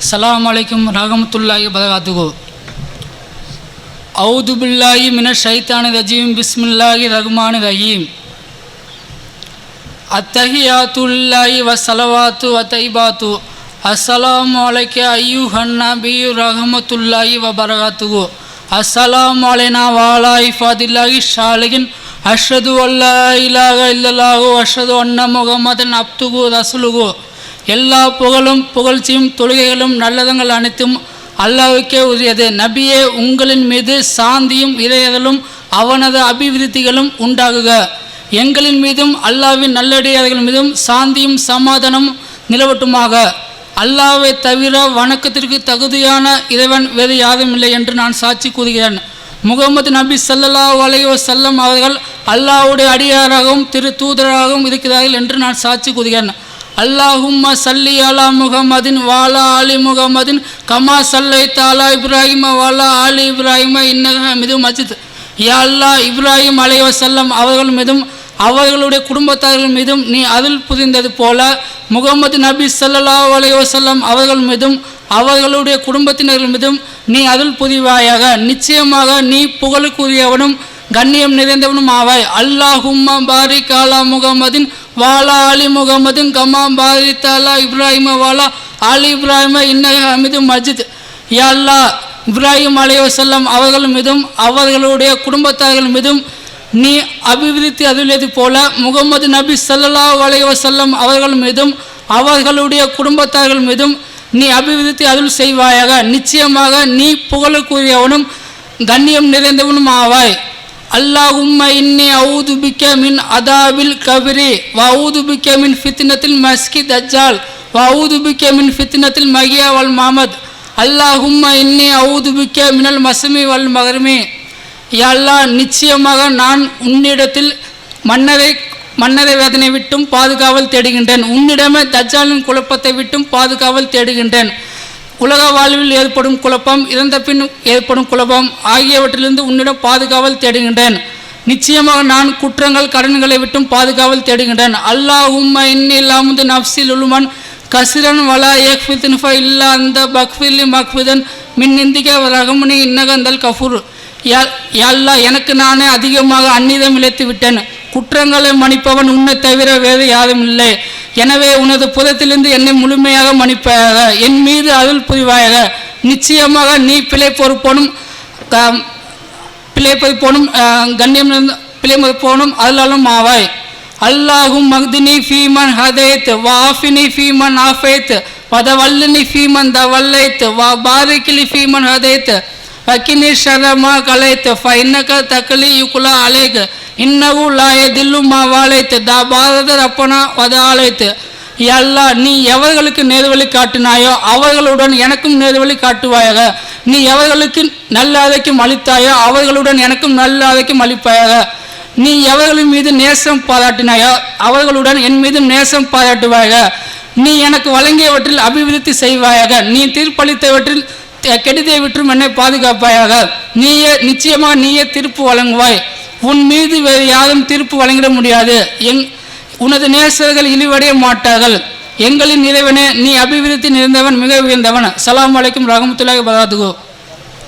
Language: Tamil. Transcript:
அஸ்ஸலாமு அலைக்கும் ரஹமத்துல்லாஹி பதகாத்துகு அவுது பில்லாஹி மின ஷைத்தானி ரஜீம் பிஸ்மில்லாஹி ரஹ்மானி ரஹீம் அத்தஹியாத்துல்லாஹி வசலவாத்து வத்தைபாத்து அஸ்ஸலாமு அலைக்க ஐயூஹன் நபி ரஹமத்துல்லாஹி வபரகாத்துகு அஸ்ஸலாமு அலைனா வாலா இஃபாதில்லாஹி ஷாலிகின் அஷ்ஹது அல்லா இலாஹ இல்லல்லாஹு அஷ்ஹது அன்ன முகமதன் அப்துகு ரசுலுகு எல்லா புகழும் புகழ்ச்சியும் தொழுகைகளும் நல்லதங்கள் அனைத்தும் அல்லாவுக்கே உரியது. நபியே உங்களின் மீது சாந்தியும் இறையதலும் அவனது அபிவிருத்திகளும் உண்டாகுக. எங்களின் மீதும் அல்லாஹ்வின் நல்லடியார்கள் மீதும் சாந்தியும் சமாதானம் நிலவட்டுமாக. அல்லாவை தவிர வணக்கத்திற்கு தகுதியான இறைவன் வேறு யாரும் இல்லை என்று நான் சாட்சி கூறுகிறேன். முகமது நபி சல்லல்லா வலையோ செல்லம் அவர்கள் அல்லாஹ்வுடைய அடியாராகவும் திரு தூதராகவும் இருக்கிறார்கள் என்று நான் சாட்சி கூறுகிறேன். அல்லாஹும்ம சல்லி அலா முகமதின் வாலா ஆலி முகமதின் கமா சல்லை தாலா இப்ராஹிம வாலா ஆலி இப்ராஹிம இன்னக மிதும் மஜித் யா அல்லாஹ் இப்ராஹிம் அலைவசல்லம் அவர்கள் மீதும் அவர்களுடைய குடும்பத்தார்கள் மீதும் நீ அதில் புதிந்தது போல முகமது நபி சல்லா அலைவசல்லம் அவர்கள் மீதும் அவர்களுடைய குடும்பத்தினர்கள் மீதும் நீ அதில் புதிவாயாக நிச்சயமாக நீ புகழுக்குரியவனும் கண்ணியம் நிறைந்தவனும் ஆவாய். அல்லாஹும்மா பாரிக் அலா முகமதின் வாலா அலி முகமதின் கமாம் பாரி இப்ராஹிம வாலா அலி இப்ராஹிம இன்னக ஹமிது மஜித். யல்லா இப்ராஹிம் அலைஹி அவர்கள் மீதும் அவர்களுடைய குடும்பத்தார்கள் மீதும் நீ அபிவிருத்தி அருளியது போல முகமது நபி சல்லா அலைவசல்லம் அவர்கள் மீதும் அவர்களுடைய குடும்பத்தார்கள் மீதும் நீ அபிவிருத்தி அருள் செய்வாயாக. நிச்சயமாக நீ புகழுக்குரியவனும் கண்ணியம் நிறைந்தவனும் ஆவாய். அல்லாஹும்ம இன்னி அவுது பிக்க மின் அதாவில் கபிரி வவுது பிக்க மின் ஃபித்னத்தில் மஸ்கி தஜ்ஜால் வவுது பிக்க மின் ஃபித்னத்தில் மகியா வல் மாமத். அல்லாஹும்ம இன்னி அவுது பிக்க மினல் மசுமி வல் மகர்மி யல்லா நிச்சயமாக நான் உன்னிடத்தில் மன்னரை மன்னரை வேதனை விட்டும் பாதுகாவல் தேடுகின்றேன். உன்னிடமே தஜ்ஜாலின் குழப்பத்தை விட்டும் பாதுகாவல் தேடுகின்றேன். உலக வாழ்வில் ஏற்படும் குழப்பம் இறந்த பின் ஏற்படும் குழப்பம் ஆகியவற்றிலிருந்து உன்னிடம் பாதுகாவல் தேடுகின்றேன். நிச்சயமாக நான் குற்றங்கள் கடன்களை விட்டும் பாதுகாவல் தேடுகின்றேன். அல்லாஹ் உம்ம இன்னில்லாமுது நப்சில் உலுமன் கசிரன் வலா ஏக்ஃபித்ன்ஃபா இல்லா அந்த பக்ஃபில்லி மக்ஃபிதன் மின் இந்திக ரகமுனி இன்னகந்தல் கஃபூர். யல்லா எனக்கு நானே அதிகமாக அந்நிதம் இழைத்து விட்டேன் குற்றங்களை மன்னிப்பவன் உன்னை தவிர வேறு யாரும் இல்லை. எனவே உனது புதத்திலிருந்து என்னை முழுமையாக மன்னிப்பாயாக. என் மீது அருள் புரிவாயாக. நிச்சயமாக நீ பிழை பொறுப்போனும் பிழை பொறுப்போனும் கண்ணியம் பிழை பொறுப்போனும் அருளாலும் ஆவாய். அல்லாஹும் மக்தினி ஃபீமன் ஹதேத் வாஃபினி ஃபீமன் ஆஃபைத் வதவல்லினி ஃபீமன் தவல்லைத் வா பாரிக்கிலி ஃபீமன் ஹதேத் பக்கினி ஷரமா கலைத்து ஃபைன்னக தக்கலி யுகுலா அலைக் இன்னவு லாய தில்லு மா தா பாரத ரப்பனா வத ஆலைத்து அல்லா நீ எவர்களுக்கு நேர்வழி காட்டினாயோ அவர்களுடன் எனக்கும் நேர்வழி காட்டுவாயாக. நீ எவர்களுக்கு நல்லாதைக்கும் அளித்தாயோ அவர்களுடன் எனக்கும் நல்லாதைக்கும் அளிப்பாயாக. நீ எவர்களின் மீது நேசம் பாராட்டினாயோ அவர்களுடன் என் மீதும் நேசம் பாராட்டுவாயாக. நீ எனக்கு வழங்கியவற்றில் அபிவிருத்தி செய்வாயாக. நீ தீர்ப்பளித்தவற்றில் கெடுதியை விற்றும் என்னை பாதுகாப்பாயாக. நீயே நிச்சயமாக நீயே தீர்ப்பு வழங்குவாய். உன் மீது வேறு யாரும் தீர்ப்பு வழங்கிட முடியாது. எங் உனது நேசர்கள் இழிவடைய மாட்டார்கள். எங்களின் இறைவனே நீ அபிவிருத்தி நிறைந்தவன் மிக உயர்ந்தவன். சலாம் அலைக்கும் ரஹமத்துல்லாஹி பதாத்துகோ